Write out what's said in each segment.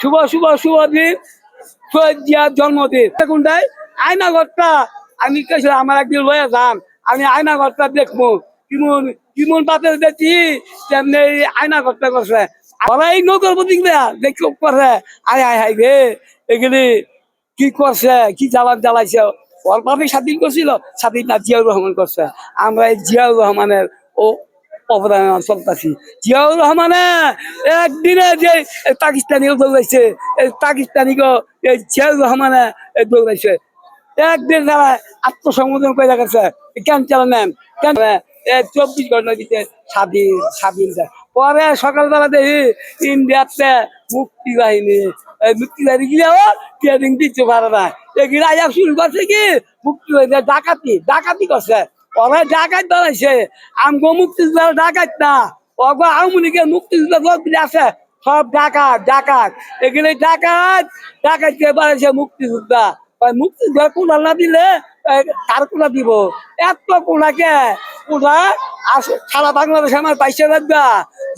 শুভ শুভ শুভ দিন। শহীদ জিয়ার জন্মদিন। আয়না ঘরটা, আমি কেছিল আমার একদিন লয়ে যান আমি আয়না ঘরটা দেখব কিমন কিমন পাতে দেখছি তেমনি এই আয়না ঘরটা করছে। আবার এই নৌকর প্রতীক দেয়া, দেখো করছে। আয় আয় হাই রে, এগুলি কি করছে, কি জ্বালান জ্বালাইছে? ওর বাপে স্বাধীন করছিল, স্বাধীন না জিয়াউর রহমান করছে। আমরা এই জিয়াউর রহমানের ও অবদান চলতেছি। জিয়াউর রহমানে একদিনে যে এই পাকিস্তানিও দৌড়াইছে পাকিস্তানিকে এই জিয়াউর রহমানে দৌড়াইছে একদিন তারা আত্মসংবোধন করে গেছে। কেন চালানেন কেন চব্বিশ ঘণ্টার ভিতরে স্বাধীন স্বাধীন। পরে সকালবেলা দেখি ইন্ডিয়াতে মুক্তি বাহিনী মুক্তি বাহিনী গিয়েও ট্রেনিং দিচ্ছে না এগুলো শুরু করছে কি? মুক্তি বাহিনী ডাকাতি ডাকাতি করছে। ওরা ডাকাত বানাইছে। আমগো মুক্তিযোদ্ধা ডাকাত না। ওগো আওয়ামী মুক্তিযোদ্ধা লোক আছে। সব ডাকাত ডাকাত। এগুলো ডাকাত ডাকাত কে বানাইছে মুক্তিযোদ্ধা। মুক্তিযোদ্ধা কোনা না দিলে কার কোনা দিব? এত কোনাকে কোনা সারা বাংলাদেশ আমার পাইছে রাখবা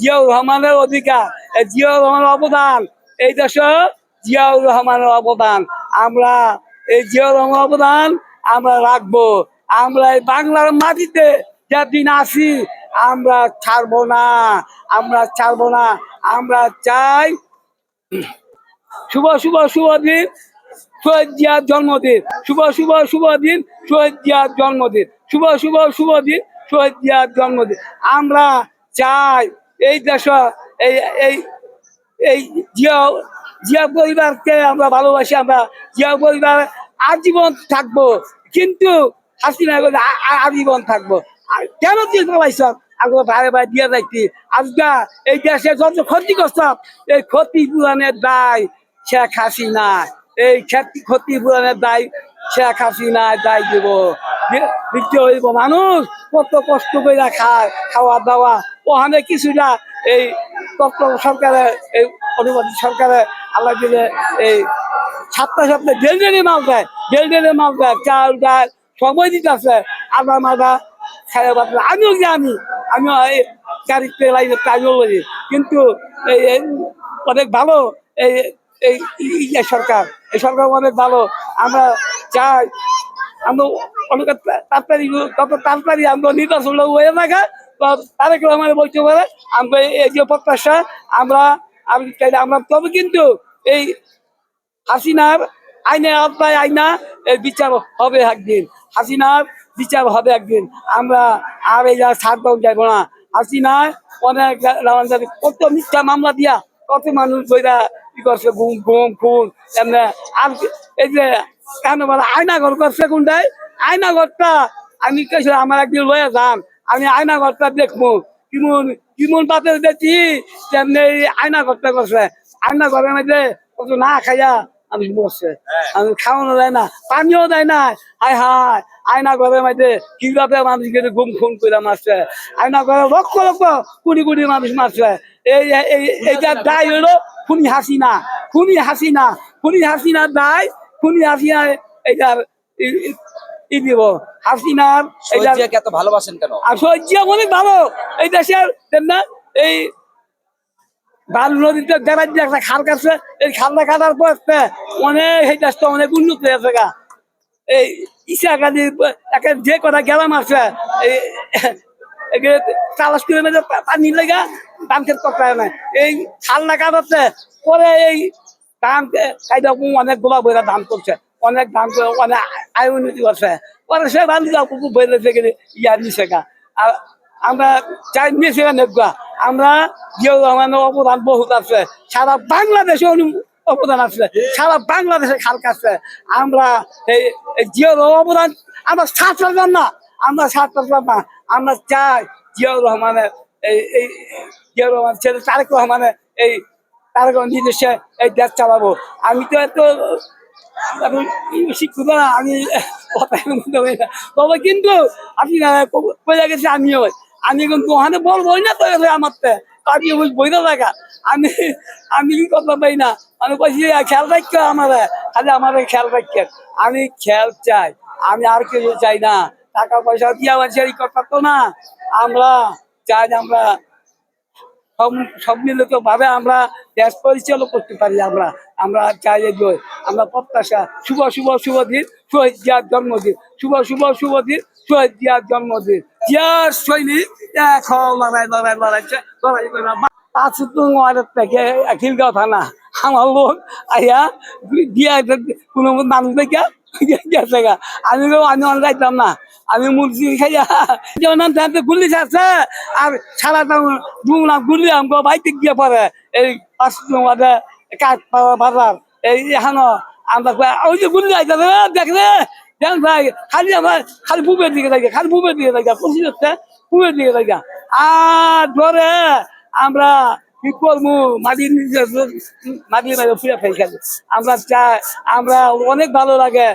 জিয়াউর রহমানের অধিকার। জিয়াউর রহমানের অবদান। এই দেশে জিয়াউর রহমানের অবদান। আমরা, এই জিয়াউর রহমানের অবদান আমরা রাখব। আমরা এই বাংলার মাটিতে যেদিন আসি আমরা ছাড়বো না, আমরা ছাড়বো না, আমরা চাই শুভ শুভ শুভ দিন শহীদ জন্মদিন। শুভ শুভ শুভ দিন শহীদ জন্মদিন। শুভ শুভ শুভ দিন শহীদ জন্মদিন। আমরা চাই এই দেশ, এই এই এই জিয়া জিয়া পরিবারকে আমরা ভালোবাসি, আমরা জিয়া পরিবার আজীবন থাকব। কিন্তু হাসিনা আজীবন থাকব। আর কেন দিয়ে চালাইছ আগে বাইরে বাইরে দিয়ে যাইতি আজকা এই দেশে যত ক্ষতি করছ, এই ক্ষতি পূরণের দায় শেখ হাসিনা। এই ক্ষতি ক্ষতি পূরণের দায় শেখ হাসিনা দায় দিব। দিতে হইব মানুষ, কত কষ্ট করে খায়, খাওয়া দাওয়া। ওখানে কিছুটা এই তত্ত্ব সরকারে, এই অনুবাদী সরকারে আল্লাহ দিলে এই সাতটা সপ্তাহে ডেল ডেলি মাল দেয় ডেলি মাল দেয়, চাল ডাল সময় দিতে আছে। আদা মাদা খাইয়া বাদ আমিও জানি এই গাড়িতে লাইনে আমিও বলি কিন্তু এই অনেক ভালো এই এই ইয়ে সরকার। এই সরকার অনেক ভালো। আমরা চাই, আমরা অনেক তাড়াতাড়ি কত তাড়াতাড়ি আমরা নির্বাচন হয়ে থাকা তারেক রহমানের বলতে পারে, আমরা এই যে প্রত্যাশা, আমরা, আমি চাইলে আমরা তবে কিন্তু এই হাসিনার আইনের আওতায় আইনা এর বিচার হবে একদিন। হাসিনার বিচার হবে একদিন। আমরা আর এই যা ছাড় পাওয়া যাব না। হাসিনার অনেক কত মিথ্যা মামলা দিয়া, কত মানুষ বইরা কি করছে, ঘুম ঘুম খুন এমনি। আর এই যে কেন বলে আয়না ঘর করছে কোনটাই আয়না ঘরটা আমি কেছিল আমার একদিন লয়ে যান। আমি আয়না ঘরটা দেখব। কিমন কিমন পাতে দেখছি তেমনি এই আয়না ঘরটা করছে। আয়না ঘরের মধ্যে কত না খাইয়া আমি বসছে আমি খাওয়ানো দেয় না পানিও দেয় না। হায় হায় আয়না ঘরের মধ্যে কীভাবে মানুষ কিন্তু ঘুম খুন করে মারছে। আয়না ঘরে লক্ষ লক্ষ কোটি কোটি মানুষ মারছে। এই এই এইটার দায় হলো খুনি হাসিনা খুনি হাসিনা খুনি হাসিনার দায় খুনি হাসিনা এইটার ই- দিব। হাসিনার এত ভালোবাসেন কেন? সহ্য অনেক ভালো। এই দেশের না এই বাল নদীতে দেড়াই দিয়ে একটা খাল কাটছে। এই খালটা কাটার পর অনেক এই দেশটা অনেক উন্নত হয়েছে গা। এই ইসা একটা যে কথা গেলাম আছে এই চালাস করে মেঝে পানি লেগা ধান খেত করতে না এই খালটা কাটাচ্ছে পরে এই ধান কাইদা অনেক গোলা বইরা ধান করছে, অনেক ধান করে অনেক আয় উন্নতি করছে। পরে সে ধান বইলেছে গেলে ইয়ার নিচে গা। আর আমরা চাই নিয়েছি নেবগা আমরা জিয়াউর রহমানের অবদান বহুত আছে, সারা বাংলাদেশে অবদান আছে, সারা বাংলাদেশে খাল কাছে আমরা এই জিয়াউর অবদান আমরা পারলাম না, আমরা পারলাম না। আমরা চাই জিয়াউর রহমানের এই এই জিয়াউর রহমান ছেলে তারেক রহমানের এই তারেক নিজস্বে এই দেশ চালাবো। আমি তো এত শিক্ষিত না, আমি না। তবে কিন্তু আপনি কয়ে গেছে আমিও। আমি কিন্তু ওখানে বলবোই না তো। আমার আমি বইতে থাকা। আমি আমি কি কথা পাই না? আমি কইছি খেয়াল রাখতে আমার। খালি আমার খেয়াল রাখতে আমি খেয়াল চাই। আমি আর কিছু চাই না। টাকা পয়সা দিয়া মানুষের ই করতে তো না। আমরা চাই আমরা সব সব মিলিত ভাবে আমরা দেশ পরিচালনা করতে পারি আমরা। আমরা চাই এগোই আমরা প্রত্যাশা, শুভ শুভ শুভ দিন, শহীদ জিয়ার জন্মদিন। শুভ শুভ শুভ দিন, শহীদ জিয়ার জন্মদিন। লড়াই লড়াই লড়াই করে পাঁচ তোমার থেকে খিলগাঁও থানা আমার লোক আইয়া দিয়া কোনো মানুষ দেখে। আমি আমি যাইতাম না আমি মুরগি খাইয়া নাম গুলি আছে আর সারা দুমলাম গুলি আমাকে বাইতে গিয়ে পড়ে এই পাঁচ বাজার এই এখানো আমরা ওই যে গুলি আইতে দেখ রে দেখ ভাই, খালি আমার, খালি বুবের দিকে লাগে খালি বুবের দিকে লাগে পঁচিশ হচ্ছে? বুবের দিকে লাগে আর ধরে আমরা কি করব? মাটি মাটি মাটি ফুলে ফেল আমরা চাই, আমরা অনেক ভালো লাগে।